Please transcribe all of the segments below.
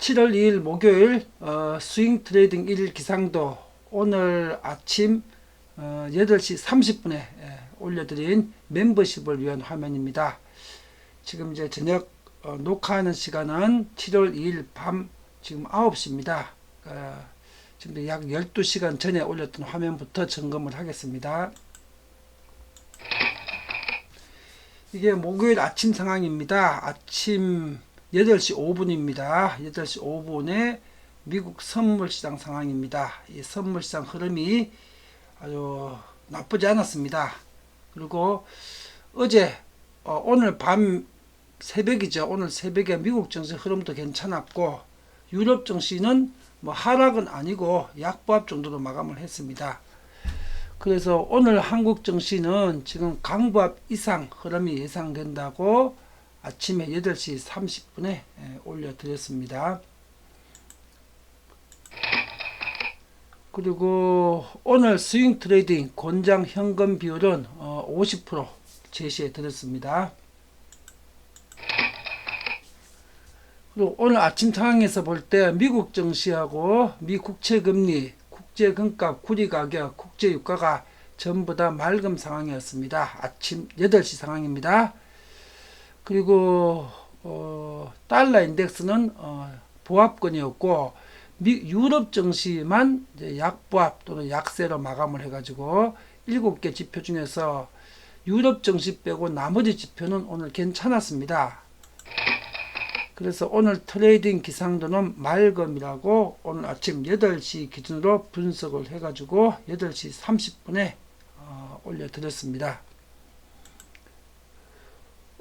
7월 2일 목요일 어, 스윙 트레이딩 1일 기상도 오늘 아침 어, 8시 30분에 예, 올려드린 멤버십을 위한 화면입니다. 지금 이제 저녁 어, 녹화하는 시간은 7월 2일 밤 지금 9시입니다. 어, 지금 약 12시간 전에 올렸던 화면부터 점검을 하겠습니다. 이게 목요일 아침 상황입니다. 아침 8시 5분입니다. 8시 5분에 미국 선물시장 상황입니다. 이 선물시장 흐름이 아주 나쁘지 않았습니다. 그리고 어제 어, 오늘 밤 새벽이죠. 오늘 새벽에 미국 증시 흐름도 괜찮았고 유럽 증시는 뭐 하락은 아니고 약보합 정도로 마감을 했습니다. 그래서 오늘 한국 증시는 지금 강보합 이상 흐름이 예상된다고 아침에 8시 30분에 올려드렸습니다. 그리고 오늘 스윙 트레이딩 권장 현금 비율은 50% 제시해 드렸습니다. 그리고 오늘 아침 상황에서 볼 때 미국 증시하고 미 국채 금리, 국제 금값, 구리 가격, 국제 유가가 전부 다 맑은 상황이었습니다. 아침 8시 상황입니다. 그리고 어, 달러 인덱스는 어, 보합권이었고 미, 유럽 증시만 약보합 또는 약세로 마감을 해가지고 7개 지표 중에서 유럽 증시 빼고 나머지 지표는 오늘 괜찮았습니다. 그래서 오늘 트레이딩 기상도는 맑음이라고 오늘 아침 8시 기준으로 분석을 해가지고 8시 30분에 어, 올려드렸습니다.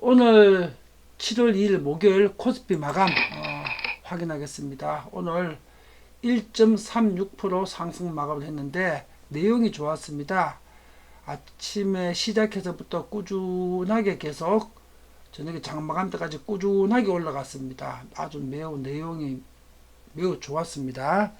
오늘 7월 2일 목요일 코스피 마감 어, 확인하겠습니다. 오늘 1.36% 상승 마감을 했는데 내용이 좋았습니다. 아침에 시작해서부터 꾸준하게 계속 저녁에 장마감 때까지 꾸준하게 올라갔습니다. 아주 매우 내용이 매우 좋았습니다.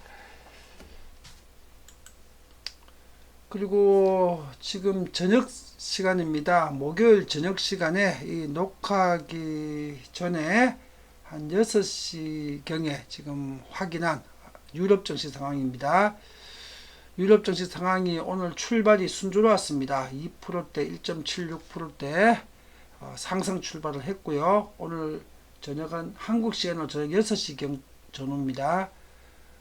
그리고 지금 저녁 시간입니다. 목요일 저녁 시간에 이 녹화하기 전에 한 6시 경에 지금 확인한 유럽 증시 상황입니다. 유럽 증시 상황이 오늘 출발이 순조로웠습니다. 2%대, 1.76%대 어, 상승 출발을 했고요. 오늘 저녁은 한국 시간으로 저녁 6시 경 전후입니다.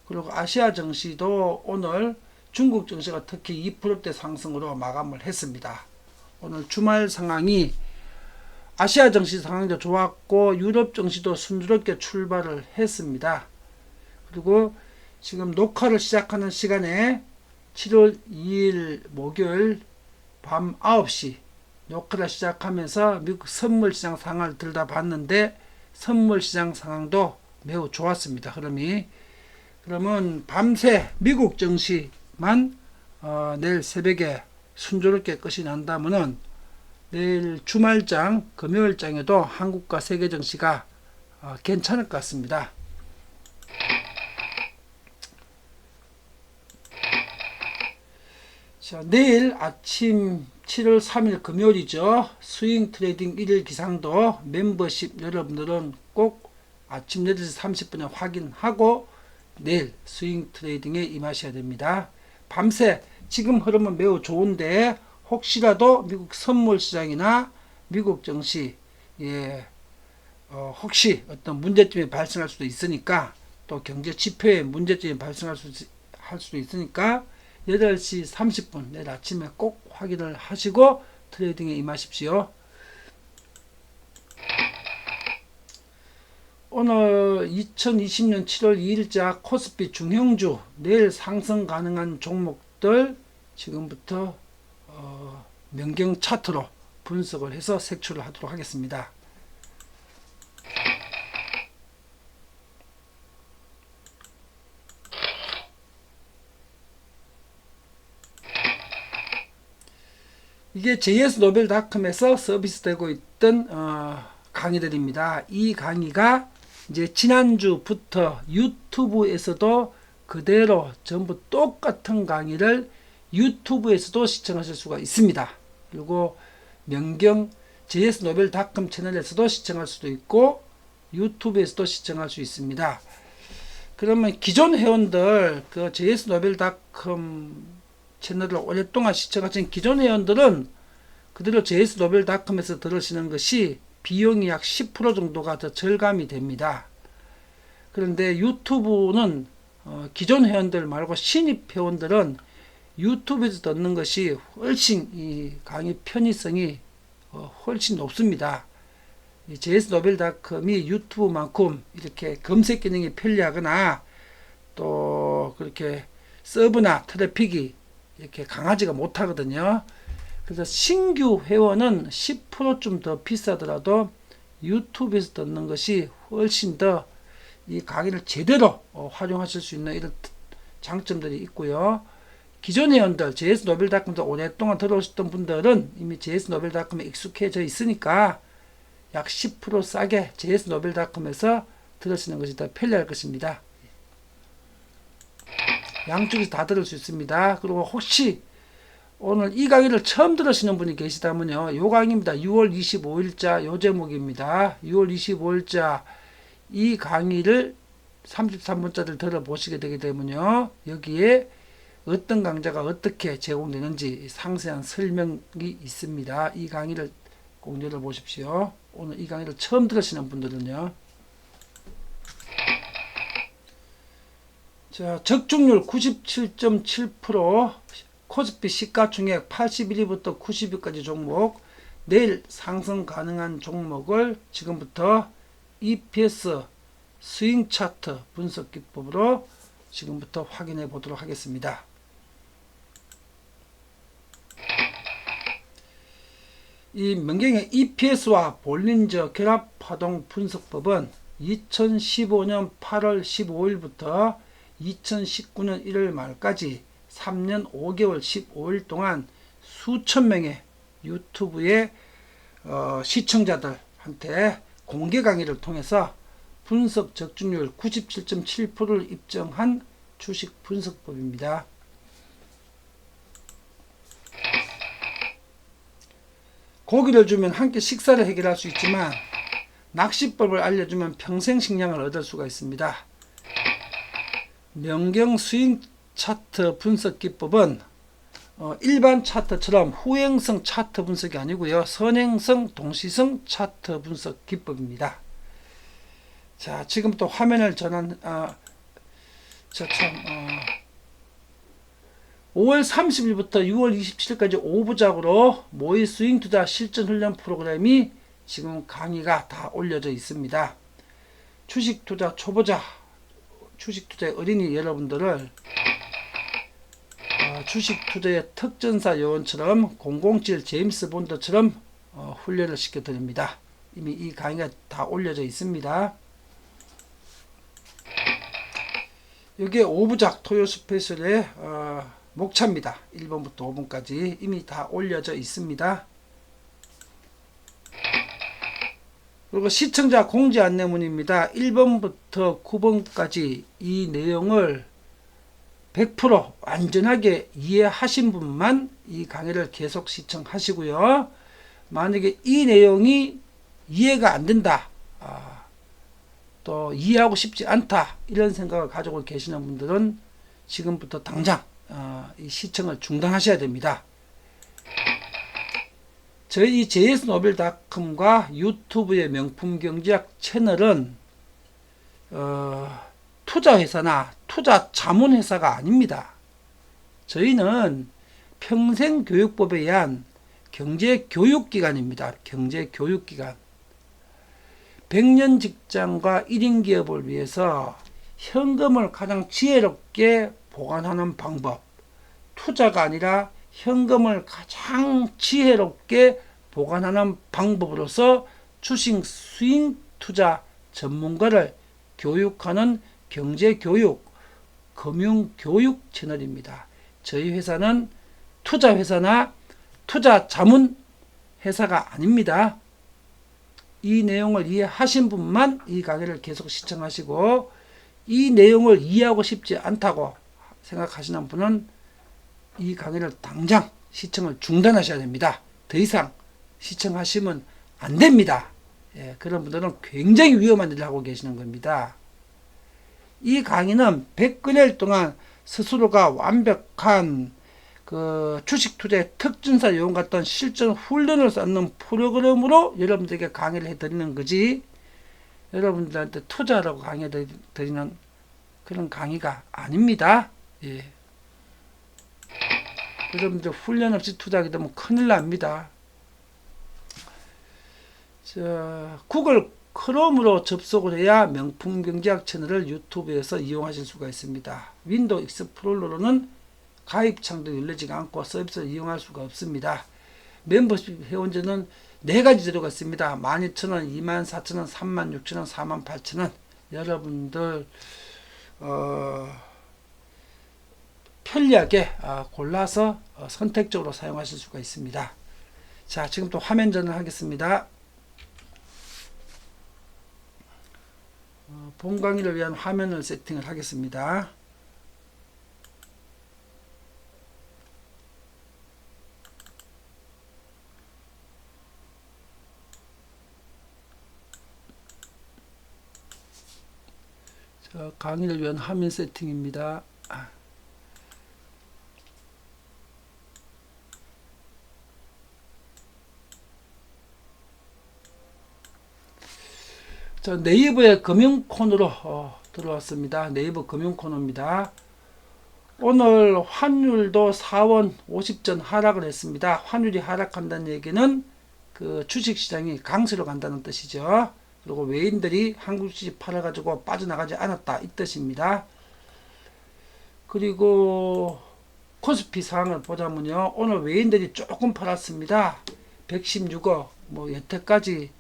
그리고 아시아 증시도 오늘 중국 증시가 특히 2%대 상승으로 마감을 했습니다. 오늘 주말 상황이 아시아 증시 상황도 좋았고 유럽 증시도 순조롭게 출발을 했습니다. 그리고 지금 녹화를 시작하는 시간에 7월 2일 목요일 밤 9시 녹화를 시작하면서 미국 선물 시장 상황을 들여다봤는데 선물 시장 상황도 매우 좋았습니다. 흐름이 그러면 밤새 미국 증시 만 어, 내일 새벽에 순조롭게 끝이 난다면은 내일 주말장 금요일장에도 한국과 세계 증시가 어, 괜찮을 것 같습니다. 자, 내일 아침 7월 3일 금요일이죠. 스윙 트레이딩 1일 기상도 멤버십 여러분들은 꼭 아침 8시 30분에 확인하고 내일 스윙 트레이딩에 임하셔야 됩니다. 밤새 지금 흐름은 매우 좋은데 혹시라도 미국 선물 시장이나 미국 증시 예, 어, 혹시 어떤 문제점이 발생할 수도 있으니까 또 경제 지표에 문제점이 발생할 수, 할 수도 있으니까 8시 30분 내일 아침에 꼭 확인을 하시고 트레이딩에 임하십시오. 오늘 2020년 7월 2일자 코스피 중형주 내일 상승 가능한 종목들 지금부터 어, 명경 차트로 분석을 해서 색출을 하도록 하겠습니다. 이게 JS노벨닷컴에서 서비스되고 있던 어, 강의들입니다. 이 강의가 이제 지난주부터 유튜브에서도 그대로 전부 똑같은 강의를 유튜브에서도 시청하실 수가 있습니다. 그리고 명경 JS노벨닷컴 채널에서도 시청할 수도 있고 유튜브에서도 시청할 수 있습니다. 그러면 기존 회원들 그 js노벨닷컴 채널을 오랫동안 시청하신 기존 회원들은 그대로 js노벨닷컴에서 들으시는 것이 비용이 약 10% 정도가 더 절감이 됩니다. 그런데 유튜브는 어, 기존 회원들 말고 신입 회원들은 유튜브에서 듣는 것이 훨씬 이 강의 편의성이 어, 훨씬 높습니다. 이 js노벨닷컴이 유튜브만큼 이렇게 검색 기능이 편리하거나 또 그렇게 서브나 트래픽이 이렇게 강하지가 못하거든요. 그래서 신규 회원은 10%좀 더 비싸더라도 유튜브에서 듣는 것이 훨씬 더 이 강의를 제대로 어, 활용하실 수 있는 이런 장점들이 있고요. 기존 회원들, js노벨닷컴도 오랫동안 들어오셨던 분들은 이미 js노벨닷컴에 익숙해져 있으니까 약 10% 싸게 js노벨닷컴에서 들으시는 것이 더 편리할 것입니다. 양쪽에서 다 들을 수 있습니다. 그리고 혹시 오늘 이 강의를 처음 들으시는 분이 계시다면요. 요 강의입니다. 6월 25일자 요 제목입니다. 6월 25일자 이 강의를 33분짜리를 들어보시게 되게 되면요. 여기에 어떤 강좌가 어떻게 제공되는지 상세한 설명이 있습니다. 이 강의를 꼭 열어보십시오. 오늘 이 강의를 처음 들으시는 분들은요. 자, 적중률 97.7%, 코스피 시가총액 81위부터 90위까지 종목, 내일 상승 가능한 종목을 지금부터 EPS 스윙 차트 분석 기법으로 지금부터 확인해 보도록 하겠습니다. 이 명경의 EPS와 볼린저 결합 파동 분석법은 2015년 8월 15일부터 2019년 1월 말까지 3년 5개월 15일 동안 수천 명의 유튜브의 어, 시청자들한테 공개 강의를 통해서 분석 적중률 97.7%를 입증한 주식 분석법입니다. 고기를 주면 한끼 식사를 해결할 수 있지만 낚시법을 알려주면 평생 식량을 얻을 수가 있습니다. 명경 스윙 차트 분석 기법은 어, 일반 차트처럼 후행성 차트 분석이 아니고요. 선행성 동시성 차트 분석 기법입니다. 자, 지금부터 화면을 전환, 아, 저 참, 어, 5월 30일부터 6월 27일까지 5부작으로 모의 스윙 투자 실전 훈련 프로그램이 지금 강의가 다 올려져 있습니다. 주식 투자 초보자, 주식 투자 어린이 여러분들을 어, 주식 투자의 특전사 요원처럼 007 제임스 본드처럼 어, 훈련을 시켜 드립니다. 이미 이 강의가 다 올려져 있습니다. 여기에 5부작 토요 스페셜의 어, 목차입니다. 1번부터 5번까지 이미 다 올려져 있습니다. 그리고 시청자 공지 안내문입니다. 1번부터 9번까지 이 내용을 100% 완전하게 이해하신 분만 이 강의를 계속 시청하시고요. 만약에 이 내용이 이해가 안 된다, 아, 또 이해하고 싶지 않다 이런 생각을 가지고 계시는 분들은 지금부터 당장 어, 이 시청을 중단하셔야 됩니다. 저희 js노벨닷컴과 유튜브의 명품 경제학 채널은 어, 투자회사나 투자 자문회사가 아닙니다. 저희는 평생교육법에 의한 경제교육기관입니다. 경제교육기관. 100년 직장과 1인 기업을 위해서 현금을 가장 지혜롭게 보관하는 방법. 투자가 아니라 현금을 가장 지혜롭게 보관하는 방법으로서 주식 스윙 투자 전문가를 교육하는 경제교육, 금융교육 채널입니다. 저희 회사는 투자 회사나 투자 자문 회사가 아닙니다. 이 내용을 이해하신 분만 이 강의를 계속 시청하시고 이 내용을 이해하고 싶지 않다고 생각하시는 분은 이 강의를 당장 시청을 중단하셔야 됩니다. 더 이상 시청하시면 안 됩니다. 예, 그런 분들은 굉장히 위험한 일을 하고 계시는 겁니다. 이 강의는 100거래일 동안 스스로가 완벽한 그 주식 투자의 특징사 요원 같은 실전 훈련을 쌓는 프로그램으로 여러분들에게 강의를 해드리는 거지. 여러분들한테 투자라고 강의 드리는 그런 강의가 아닙니다. 예. 여러분들 훈련 없이 투자하게 되면 큰일 납니다. 자, 구글 크롬으로 접속을 해야 명품 경제학 채널을 유튜브에서 이용하실 수가 있습니다. 윈도우 익스플로러로는 가입 창도 열리지가 않고 서비스를 이용할 수가 없습니다. 멤버십 회원제는 네 가지 제도가 있습니다. 12,000원, 24,000원, 36,000원, 48,000원. 여러분들 어, 편리하게 어, 골라서 어, 선택적으로 사용하실 수가 있습니다. 자, 지금 또 화면 전을 하겠습니다. 본 강의를 위한 화면을 세팅을 하겠습니다. 자, 강의를 위한 화면 세팅입니다. 아. 자, 네이버의 금융 코너로 어, 들어왔습니다. 네이버 금융 코너입니다. 오늘 환율도 4원 50전 하락을 했습니다. 환율이 하락한다는 얘기는 그 주식 시장이 강세로 간다는 뜻이죠. 그리고 외인들이 한국 주식 팔아가지고 빠져나가지 않았다 이 뜻입니다. 그리고 코스피 상황을 보자면요. 오늘 외인들이 조금 팔았습니다. 116억 뭐 여태까지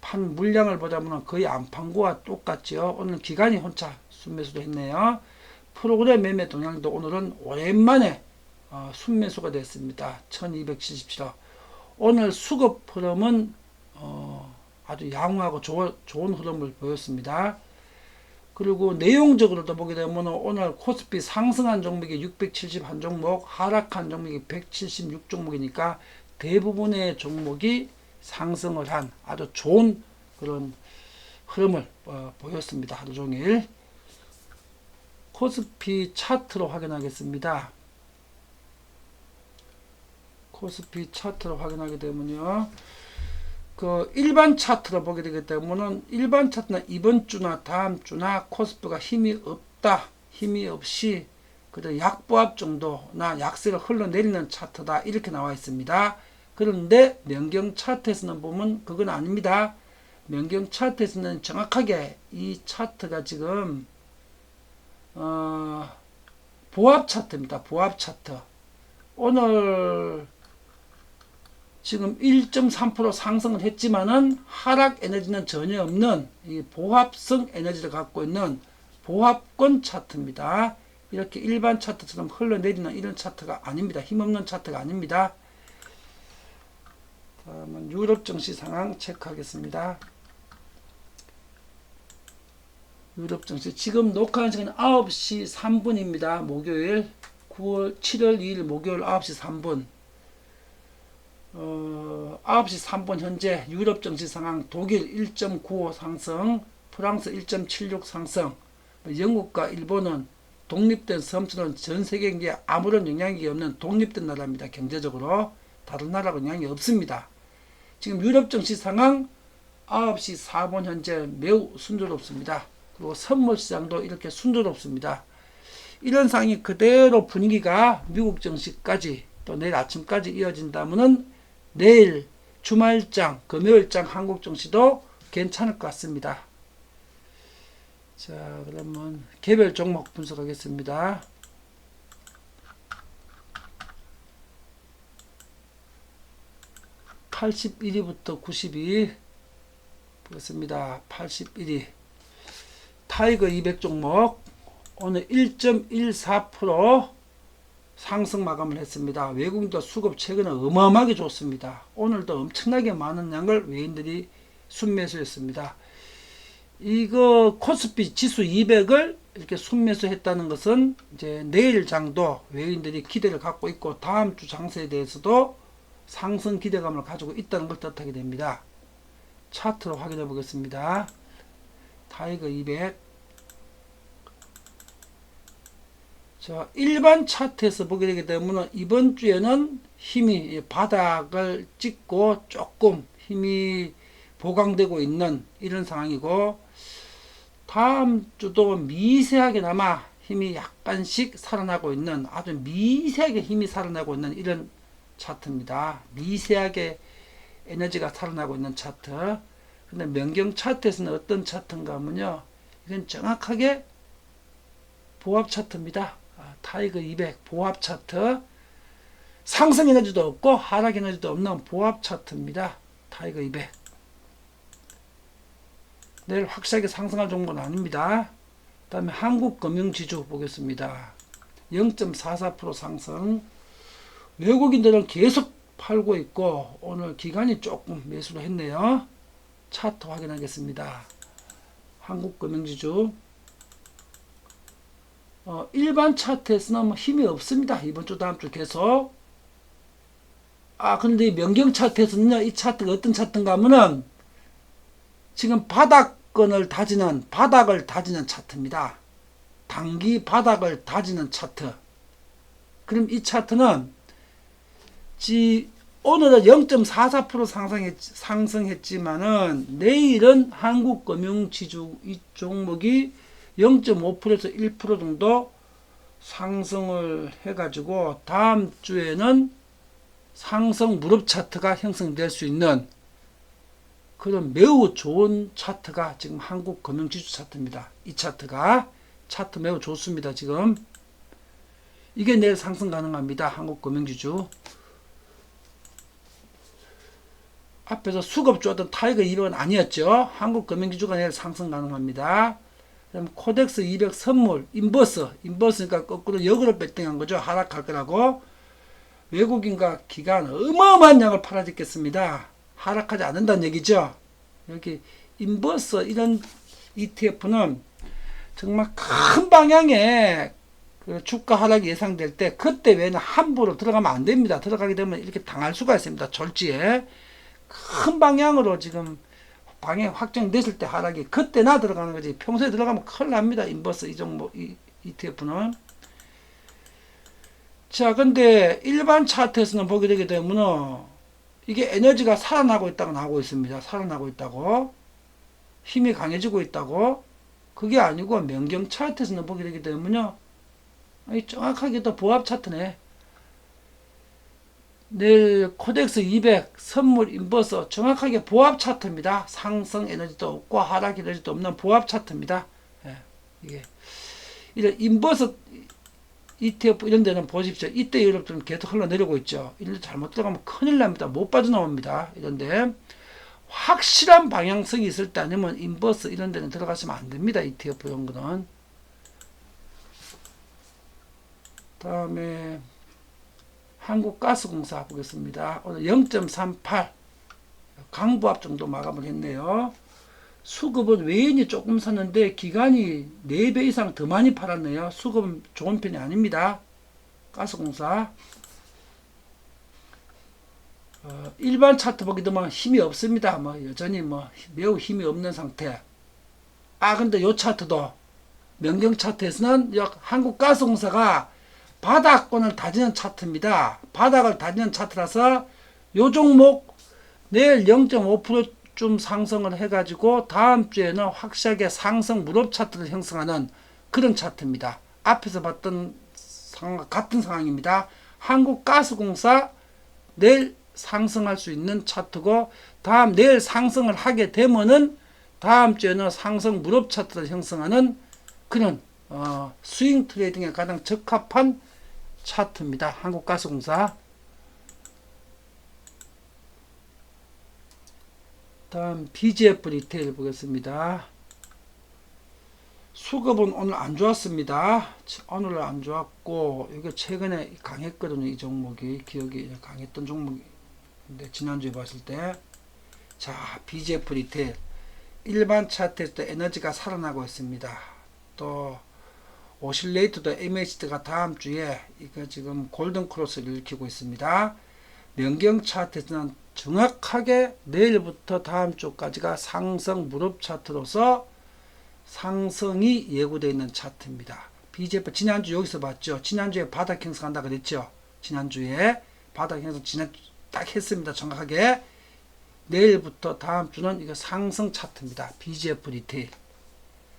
판 물량을 보자면 거의 안 판거와 똑같죠. 오늘 기간이 혼자 순매수도 했네요. 프로그램 매매 동향도 오늘은 오랜만에 어, 순매수가 됐습니다. 1277억. 오늘 수급 흐름은 어, 아주 양호하고 좋은, 좋은 흐름을 보였습니다. 그리고 내용적으로도 보게 되면 오늘 코스피 상승한 종목이 671 종목, 하락한 종목이 176 종목이니까 대부분의 종목이 상승을 한 아주 좋은 그런 흐름을 어, 보였습니다. 하루 종일. 코스피 차트로 확인하겠습니다. 코스피 차트로 확인하게 되면요. 그 일반 차트로 보게 되기 때문에 일반 차트는 이번 주나 다음 주나 코스피가 힘이 없다. 힘이 없이 그저 약보합 정도나 약세가 흘러내리는 차트다. 이렇게 나와 있습니다. 그런데 명경 차트에서는 보면 그건 아닙니다. 명경 차트에서는 정확하게 이 차트가 지금 어, 보합 차트입니다. 보합 차트. 오늘 지금 1.3% 상승을 했지만은 하락 에너지는 전혀 없는 이 보합성 에너지를 갖고 있는 보합권 차트입니다. 이렇게 일반 차트처럼 흘러내리는 이런 차트가 아닙니다. 힘없는 차트가 아닙니다. 다음은 유럽 증시 상황 체크하겠습니다. 유럽 증시 지금 녹화한 시간 9시 3분입니다. 목요일 9월 7월 2일 목요일 9시 3분 어, 9시 3분 현재 유럽 증시 상황 독일 1.95 상승 프랑스 1.76 상승 영국과 일본은 독립된 섬처럼 전 세계 경제에 아무런 영향이 없는 독립된 나라입니다. 경제적으로 다른 나라가 영향이 없습니다. 지금 유럽 증시 상황 9시 4분 현재 매우 순조롭습니다. 그리고 선물 시장도 이렇게 순조롭습니다. 이런 상황이 그대로 분위기가 미국 증시까지 또 내일 아침까지 이어진다면은 내일 주말장, 금요일장 한국 증시도 괜찮을 것 같습니다. 자, 그러면 개별 종목 분석하겠습니다. (81위부터) (92) 보겠습니다 (81위) 타이거 200 종목 오늘 1.14% 상승 마감을 했습니다. 외국인도 수급 최근에 어마어마하게 좋습니다. 오늘도 엄청나게 많은 양을 외인들이 순매수했습니다. 이거 코스피 지수 200을 이렇게 순매수했다는 것은 이제 내일 장도 외인들이 기대를 갖고 있고 다음 주 장세에 대해서도 상승 기대감을 가지고 있다는 걸 뜻하게 됩니다. 차트로 확인해 보겠습니다. 타이거 200 자, 일반 차트에서 보게 되기 때문에 이번 주에는 힘이 바닥을 찍고 조금 힘이 보강되고 있는 이런 상황이고 다음 주도 미세하게나마 힘이 약간씩 살아나고 있는 아주 미세하게 힘이 살아나고 있는 이런 차트입니다. 미세하게 에너지가 살아나고 있는 차트. 근데 명경 차트에서는 어떤 차트인가 하면요. 이건 정확하게 보합 차트입니다. 아, 타이거 200 보합 차트. 상승 에너지도 없고 하락 에너지도 없는 보합 차트입니다. 타이거 200. 내일 확실하게 상승할 정도는 아닙니다. 그 다음에 한국금융지주 보겠습니다. 0.44% 상승. 외국인들은 계속 팔고 있고 오늘 기간이 조금 매수를 했네요. 차트 확인하겠습니다. 한국금융지주 어, 일반 차트에서는 뭐 힘이 없습니다. 이번 주 다음 주 계속 아 근데 명경 차트에서는요 이 차트가 어떤 차트인가 하면은 지금 바닥권을 다지는 바닥을 다지는 차트입니다. 단기 바닥을 다지는 차트. 그럼 이 차트는 지 오늘은 0.44% 상승했, 상승했지만은 내일은 한국금융지주 이 종목이 0.5%에서 1% 정도 상승을 해가지고 다음 주에는 상승 무릎 차트가 형성될 수 있는 그런 매우 좋은 차트가 지금 한국 금융지주 차트입니다. 이 차트가 차트 매우 좋습니다. 지금 이게 내일 상승 가능합니다. 한국 금융지주 앞에서 수급 줬던 타이거 200은 아니었죠. 한국 금융지주가 내일 상승 가능합니다. 그다음 코덱스 200 선물 인버스 인버스니까 거꾸로 역으로 배팅한 거죠. 하락할 거라고 외국인과 기관 어마어마한 양을 팔아짓겠습니다. 하락하지 않는다는 얘기죠. 여기 인버스 이런 ETF는 정말 큰 방향의 그 주가 하락이 예상될 때 그때 외에는 함부로 들어가면 안 됩니다. 들어가게 되면 이렇게 당할 수가 있습니다. 졸지에 큰 방향으로 지금 방향 확정됐을 때 하락이 그때나 들어가는 거지. 평소에 들어가면 큰일 납니다. 인버스 이 종목 이 ETF는. 자 근데 일반 차트에서는 보게 되게 되면 이게 에너지가 살아나고 있다고 나오고 있습니다. 살아나고 있다고. 힘이 강해지고 있다고. 그게 아니고 명경 차트에서는 보게 되게 되면요 정확하게 또 보합 차트네 내일 코덱스 200 선물 인버스 정확하게 보합 차트입니다. 상승 에너지도 없고 하락 에너지도 없는 보합 차트입니다. 예, 이게 이런 인버스 ETF 이런 데는 보십시오. 이때 여러분들은 계속 흘러내리고 있죠. 이런 잘못 들어가면 큰일 납니다. 못 빠져나옵니다. 이런데 확실한 방향성이 있을 때 아니면 인버스 이런 데는 들어가시면 안 됩니다. ETF 이런 거는. 다음에 한국가스공사 보겠습니다. 오늘 0.38 강부합 정도 마감을 했네요. 수급은 외인이 조금 샀는데 기간이 4배 이상 더 많이 팔았네요. 수급은 좋은 편이 아닙니다. 가스공사. 어, 일반 차트 보기 되면 힘이 없습니다. 뭐 여전히 뭐 매우 힘이 없는 상태. 아 근데 요 차트도 명경 차트에서는 한국가스공사가 바닥권을 다지는 차트입니다. 바닥을 다지는 차트라서 요 종목 내일 0.5%좀 상승을 해가지고 다음 주에는 확실하게 상승 무릎 차트를 형성하는 그런 차트입니다. 앞에서 봤던 상황과 같은 상황입니다. 한국가스공사 내일 상승할 수 있는 차트고 다음 내일 상승을 하게 되면은 다음 주에는 상승 무릎 차트를 형성하는 그런 어, 스윙 트레이딩에 가장 적합한 차트입니다. 한국가스공사. 다음 BGF 리테일 보겠습니다. 수급은 오늘 안 좋았습니다. 오늘 안 좋았고 이게 최근에 강했거든요. 이 종목이 기억이 강했던 종목인데 지난주에 봤을 때 자, BGF 리테일 일반 차트에서 에너지가 살아나고 있습니다. 또 오실레이트도 MHD가 다음 주에 이거 지금 골든 크로스를 일으키고 있습니다. 명경 차트에서는 정확하게 내일부터 다음 주까지가 상승 무릎 차트로서 상승이 예고되어 있는 차트입니다. BGF 지난주 여기서 봤죠. 지난주에 바닥 형성한다 그랬죠. 지난주에 바닥 형성 지난 딱 했습니다. 정확하게 내일부터 다음 주는 이거 상승 차트입니다. BGF 리테일.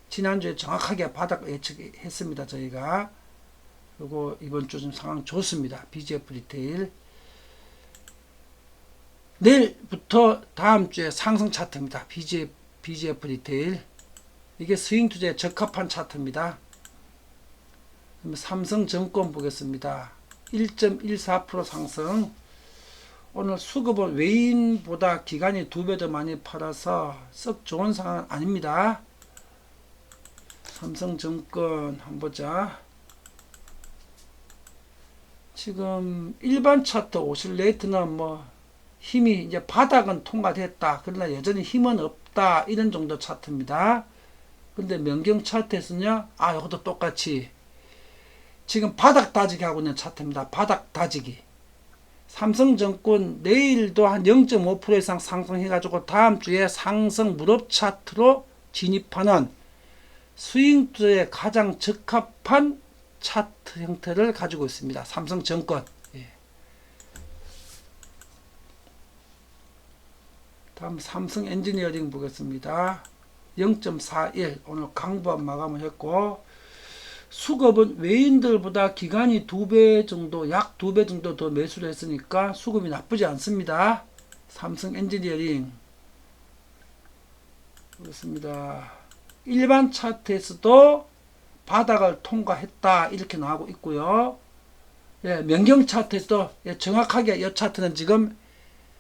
지난주에 정확하게 바닥 예측했습니다. 저희가 그리고 이번 주 좀 상황 좋습니다. BGF 리테일. 내일부터 다음 주에 상승 차트입니다. BGF, BGF 리테일. 이게 스윙 투자에 적합한 차트입니다. 그럼 삼성 증권 보겠습니다. 1.14% 상승. 오늘 수급은 외인보다 기간이 두 배 더 많이 팔아서 썩 좋은 상황은 아닙니다. 삼성증권 한번 보자. 지금 일반 차트 오실레이트는 뭐 힘이 이제 바닥은 통과됐다. 그러나 여전히 힘은 없다. 이런 정도 차트입니다. 근데 명경 차트에서는요, 아, 이것도 똑같이 지금 바닥 다지기 하고 있는 차트입니다. 바닥 다지기. 삼성증권 내일도 한 0.5% 이상 상승해가지고 다음 주에 상승 무릎 차트로 진입하는 스윙 투자에 가장 적합한 차트 형태를 가지고 있습니다. 삼성 증권. 예. 다음 삼성 엔지니어링 보겠습니다. 0.41 오늘 강보합 마감을 했고 수급은 외인들보다 기간이 두 배 정도 약 두 배 정도 더 매수를 했으니까 수급이 나쁘지 않습니다. 삼성 엔지니어링 그렇습니다. 일반 차트에서도 바닥을 통과했다 이렇게 나오고 있고요. 예, 명경 차트에서도 예, 정확하게 이 차트는 지금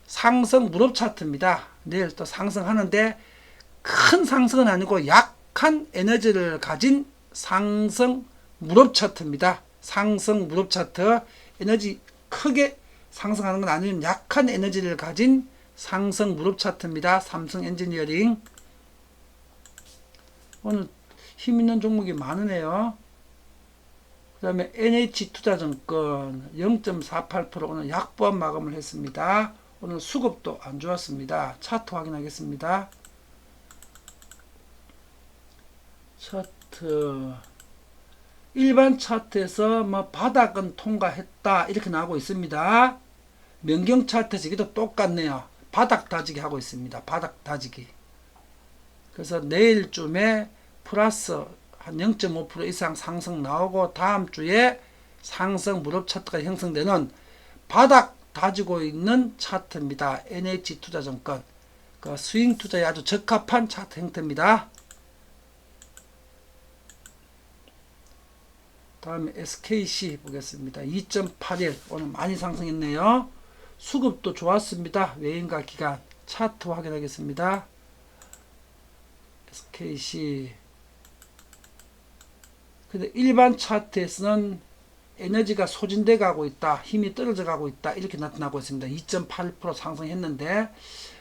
상승 무릎 차트입니다. 내일 또 상승하는데 큰 상승은 아니고 약한 에너지를 가진 상승 무릎 차트입니다. 상승 무릎 차트 에너지 크게 상승하는 건 아니면 약한 에너지를 가진 상승 무릎 차트입니다. 삼성 엔지니어링 오늘 힘 있는 종목이 많으네요. 그 다음에 NH투자증권 0.48% 오늘 약보합 마감을 했습니다. 오늘 수급도 안 좋았습니다. 차트 확인하겠습니다. 차트 일반 차트에서 뭐 바닥은 통과했다 이렇게 나오고 있습니다. 명경 차트에서 이게도 똑같네요. 바닥 다지기 하고 있습니다. 바닥 다지기. 그래서 내일쯤에 플러스 한 0.5% 이상 상승 나오고 다음 주에 상승 무릎 차트가 형성되는 바닥 다지고 있는 차트입니다. NH 투자증권 그 스윙 투자에 아주 적합한 차트 형태입니다. 다음에 SKC 보겠습니다. 2.81 오늘 많이 상승했네요. 수급도 좋았습니다. 외인과 기간 차트 확인하겠습니다. SKC 근데 일반 차트에서는 에너지가 소진돼 가고 있다. 힘이 떨어져 가고 있다. 이렇게 나타나고 있습니다. 2.8% 상승했는데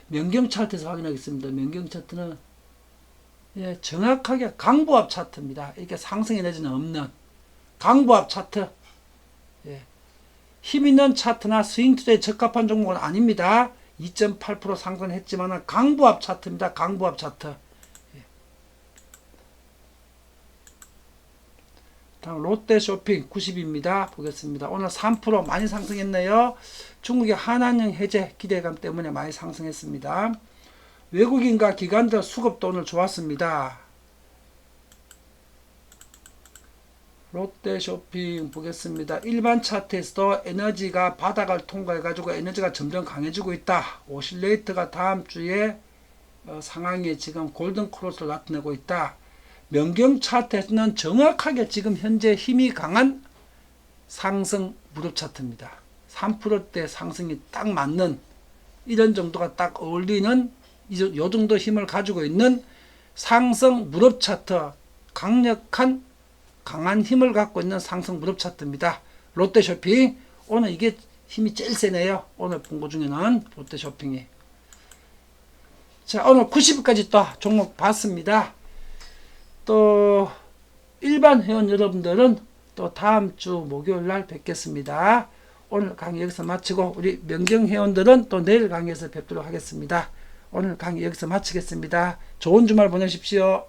명경 차트에서 확인하겠습니다. 명경 차트는 예, 정확하게 강보합 차트입니다. 이렇게 상승 에너지는 없는 강보합 차트. 예. 힘 있는 차트나 스윙 투자에 적합한 종목은 아닙니다. 2.8% 상승했지만 강보합 차트입니다. 강보합 차트. 다음 롯데 쇼핑 90입니다. 보겠습니다. 오늘 3% 많이 상승했네요. 중국의 한한령 해제 기대감 때문에 많이 상승했습니다. 외국인과 기관들 수급도 오늘 좋았습니다. 롯데 쇼핑 보겠습니다. 일반 차트에서도 에너지가 바닥을 통과해 가지고 에너지가 점점 강해지고 있다. 오실레이트가 다음 주에 어, 상황이 지금 골든 크로스를 나타내고 있다. 명경 차트에서는 정확하게 지금 현재 힘이 강한 상승 무릎 차트입니다. 3%대 상승이 딱 맞는 이런 정도가 딱 어울리는 이 정도 힘을 가지고 있는 상승 무릎 차트 강력한 강한 힘을 갖고 있는 상승 무릎 차트입니다. 롯데쇼핑 오늘 이게 힘이 제일 세네요. 오늘 본 거 중에는 롯데쇼핑이 자 오늘 90까지 또 종목 봤습니다. 또 일반 회원 여러분들은 또 다음 주 목요일 날 뵙겠습니다. 오늘 강의 여기서 마치고 우리 명경 회원들은 또 내일 강의에서 뵙도록 하겠습니다. 오늘 강의 여기서 마치겠습니다. 좋은 주말 보내십시오.